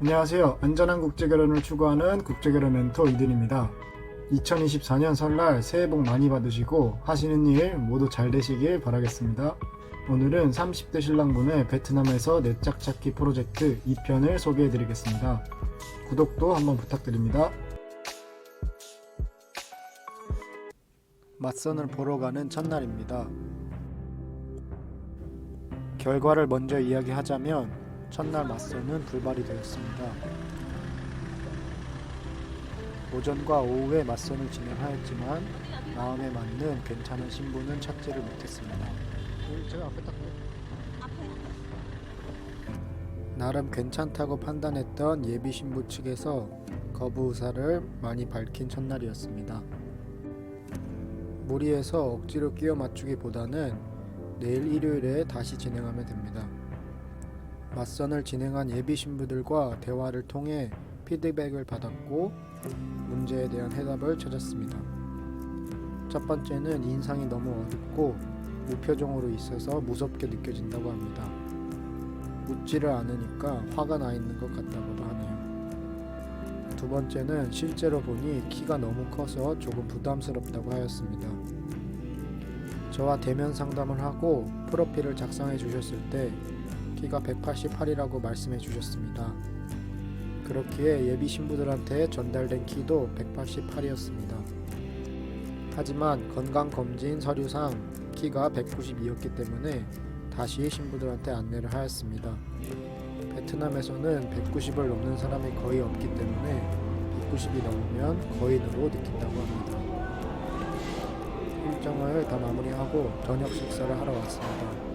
안녕하세요. 안전한 국제결혼을 추구하는 국제결혼 멘토 이든입니다. 2024년 설날 새해 복 많이 받으시고 하시는 일 모두 잘 되시길 바라겠습니다. 오늘은 30대 신랑분의 베트남에서 내 짝 찾기 프로젝트 2편을 소개해 드리겠습니다. 구독도 한번 부탁드립니다. 맞선을 보러 가는 첫날입니다. 결과를 먼저 이야기하자면 첫날 맞선은 불발이 되었습니다. 오전과 오후에 맞선을 진행하였지만 마음에 맞는 괜찮은 신부는 찾지를 못했습니다. 나름 괜찮다고 판단했던 예비 신부 측에서 거부 의사를 많이 밝힌 첫날이었습니다. 무리해서 억지로 끼워 맞추기보다는 내일 일요일에 다시 진행하면 됩니다. 맞선을 진행한 예비 신부들과 대화를 통해 피드백을 받았고 문제에 대한 해답을 찾았습니다. 첫 번째는 인상이 너무 어둡고 무표정으로 있어서 무섭게 느껴진다고 합니다. 묻지를 않으니까 화가 나 있는 것 같다고도 하네요. 두 번째는 실제로 보니 키가 너무 커서 조금 부담스럽다고 하였습니다. 저와 대면 상담을 하고 프로필을 작성해 주셨을 때 키가 188이라고 말씀해 주셨습니다. 그렇기에 예비 신부들한테 전달된 키도 188이었습니다. 하지만 건강검진 서류상 키가 192였기 때문에 다시 신부들한테 안내를 하였습니다. 베트남에서는 190을 넘는 사람이 거의 없기 때문에 190이 넘으면 거인으로 느낀다고 합니다. 일정을 다 마무리하고 저녁 식사를 하러 왔습니다.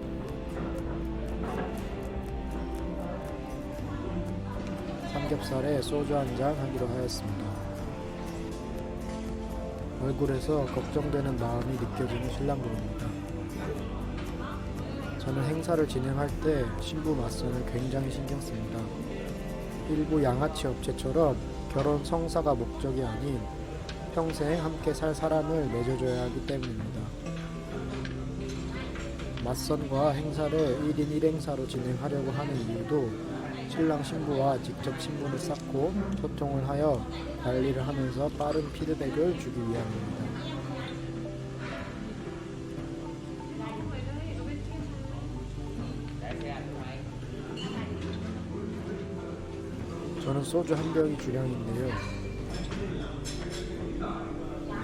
삼겹살에 소주 한 잔 하기로 하였습니다. 얼굴에서 걱정되는 마음이 느껴지는 신랑분입니다. 저는 행사를 진행할 때 신부 맞선을 굉장히 신경 씁니다. 일부 양아치 업체처럼 결혼 성사가 목적이 아닌 평생 함께 살 사람을 맺어줘야 하기 때문입니다. 맞선과 행사를 1인 1행사로 진행하려고 하는 이유도 신랑 신부와 직접 신분을 쌓고 소통을 하여 관리를 하면서 빠른 피드백을 주기 위함입니다. 저는 소주 한 병이 주량인데요.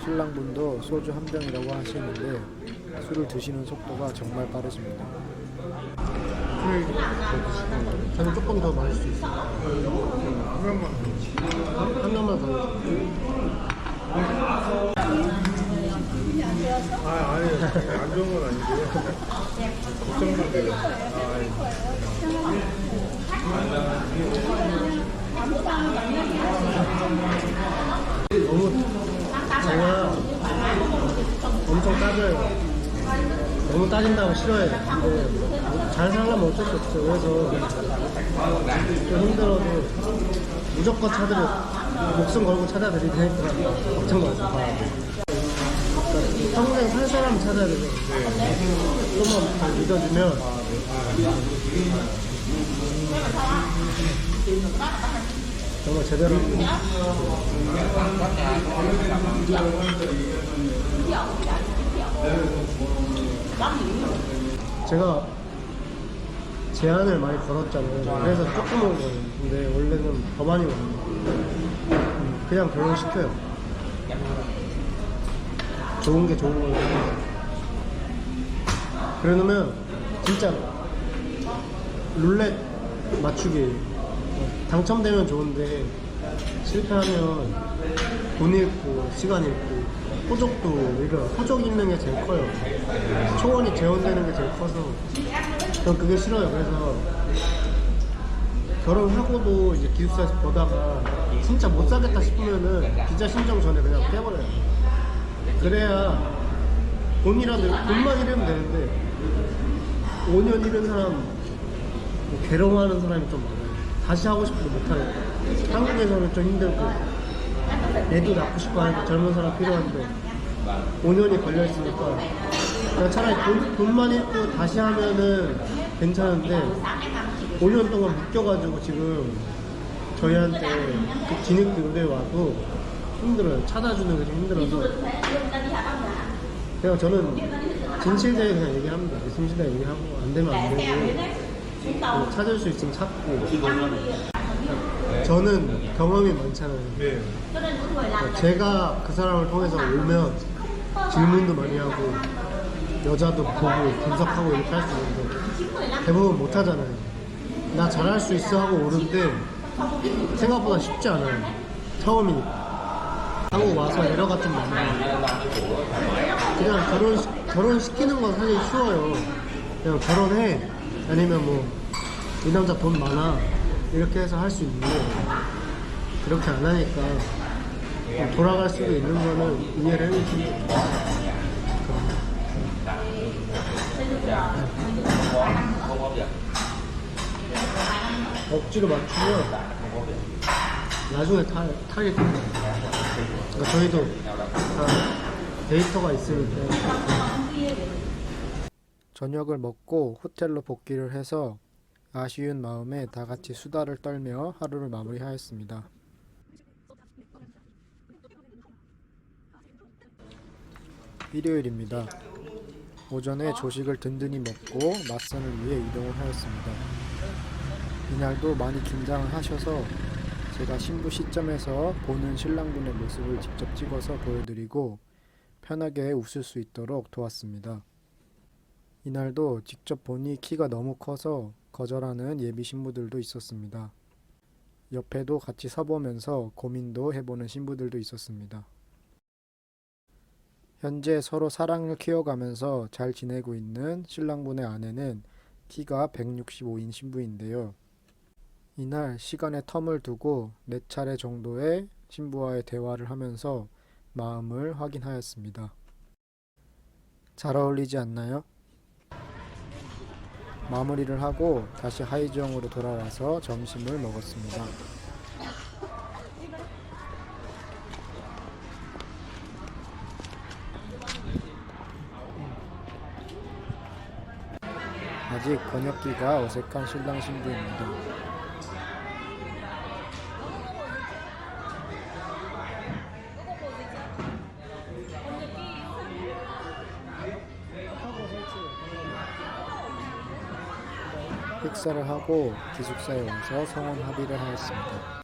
신랑분도 소주 한 병이라고 하시는데 술을 드시는 속도가 정말 빠르십니다. 저는 조금 더 마실 수 있어요. 한 명만. 한 명만 더. 아, 아니, 안 좋은 건 아니고요. 걱정만 돼요. 아, 너무 제가 엄청 따져요. 너무 따진다고 싫어해요. 뭐잘 살려면 어쩔 수 없죠. 그래서 좀 힘들어도 무조건 찾으려 목숨 걸고 찾아드릴 테니까 걱정 마세요. 그러니까 평생 살 사람 찾아야 되죠. 조금만 잘 믿어주면 정말 제대로 제가 제한을 많이 걸었잖아요. 그래서 조금 온 거예요. 근데 원래는 더 많이 오는 거예요. 그냥 결혼 시켜요. 좋은 게 좋은 거예요. 그러면 진짜 룰렛 맞추기 당첨되면 좋은데 실패하면 돈 잃고 시간 잃고 호적도 우리가 호적 있는 게 제일 커요 초원이 재혼되는 게 제일 커서 전 그게 싫어요 그래서 결혼하고도 이제 기숙사에서 보다가 진짜 못 사겠다 싶으면은 비자 신청 전에 그냥 빼버려요 그래야 돈이라도 돈만 잃으면 되는데 5년 잃은 사람 뭐 괴로워하는 사람이 좀 많아요. 다시 하고 싶어도 못하니까. 한국에서는 좀 힘들고, 애도 낳고 싶어 하니까 젊은 사람 필요한데, 5년이 걸려 있으니까, 그냥 차라리 돈, 돈만 잃고 다시 하면은 괜찮은데, 5년 동안 묶여가지고 지금 저희한테 그 진흙들에 와도 힘들어요. 찾아주는 게 좀 힘들어서. 그냥 저는 진실되게 그냥 얘기합니다. 진실되게 얘기하고 안 되면 안 되고 뭐 찾을 수 있으면 찾고. 저는 경험이 많잖아요. 네. 제가 그 사람을 통해서 오면 질문도 많이 하고 여자도 보고 분석하고 이렇게 할 수 있는데 대부분 못 하잖아요. 나 잘할 수 있어 하고 오는데 생각보다 쉽지 않아요. 처음이니까. 한국 와서 에러 같은 많아요. 그냥 결혼 결혼 시키는 건 사실 쉬워요. 그냥 결혼해 아니면 뭐 이 남자 돈 많아 이렇게 해서 할 수 있는데 그렇게 안 하니까 돌아갈 수도 있는 거는 이해를 해주시면 억지로 맞추면 나중에 타, 타게 됩니다. 그러니까 저희도 다 데이터가 있으니까. 저녁을 먹고 호텔로 복귀를 해서 아쉬운 마음에 다 같이 수다를 떨며 하루를 마무리하였습니다. 일요일입니다. 오전에 조식을 든든히 먹고 맞선을 위해 이동을 하였습니다. 이날도 많이 긴장을 하셔서 제가 신부 시점에서 보는 신랑분의 모습을 직접 찍어서 보여드리고 편하게 웃을 수 있도록 도왔습니다. 이날도 직접 보니 키가 너무 커서 거절하는 예비 신부들도 있었습니다. 옆에도 같이 서보면서 고민도 해보는 신부들도 있었습니다. 현재 서로 사랑을 키워가면서 잘 지내고 있는 신랑분의 아내는 키가 165인 신부인데요. 이날 시간의 텀을 두고 네 차례 정도의 신부와의 대화를 하면서 마음을 확인하였습니다. 잘 어울리지 않나요? 마무리를 하고 다시 하이정으로 돌아와서 점심을 먹었습니다. 아직 번역기가 어색한 신랑 신부입니다. 식사를 하고 기숙사에 와서 성원 합의를 하였습니다.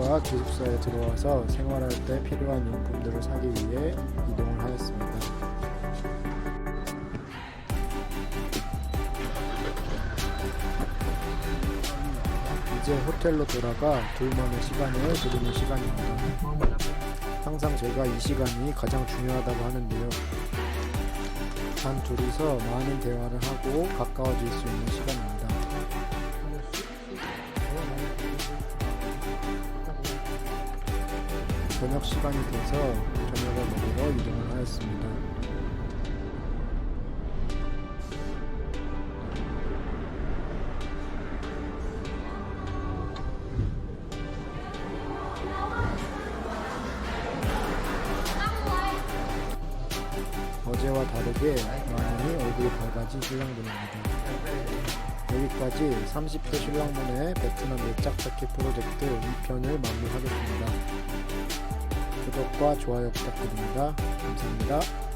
신부가 기숙사에 들어와서 생활할 때 필요한 용품들을 사기 위해 이동을 하였습니다. 이제 호텔로 돌아가 둘만의 시간을 드리는 시간입니다. 항상 제가 이 시간이 가장 중요하다고 하는데요. 단 둘이서 많은 대화를 하고 가까워질 수 있는 시간입니다. 저녁 시간이 돼서 저녁을 먹으러 이동을 하였습니다. 어제와 다르게 많이 얼굴이 밝아진 신랑분입니다. 여기까지 30대 신랑분의 베트남 내짝 찾기 프로젝트 2편을 마무리하겠습니다. 구독과 좋아요 부탁드립니다. 감사합니다.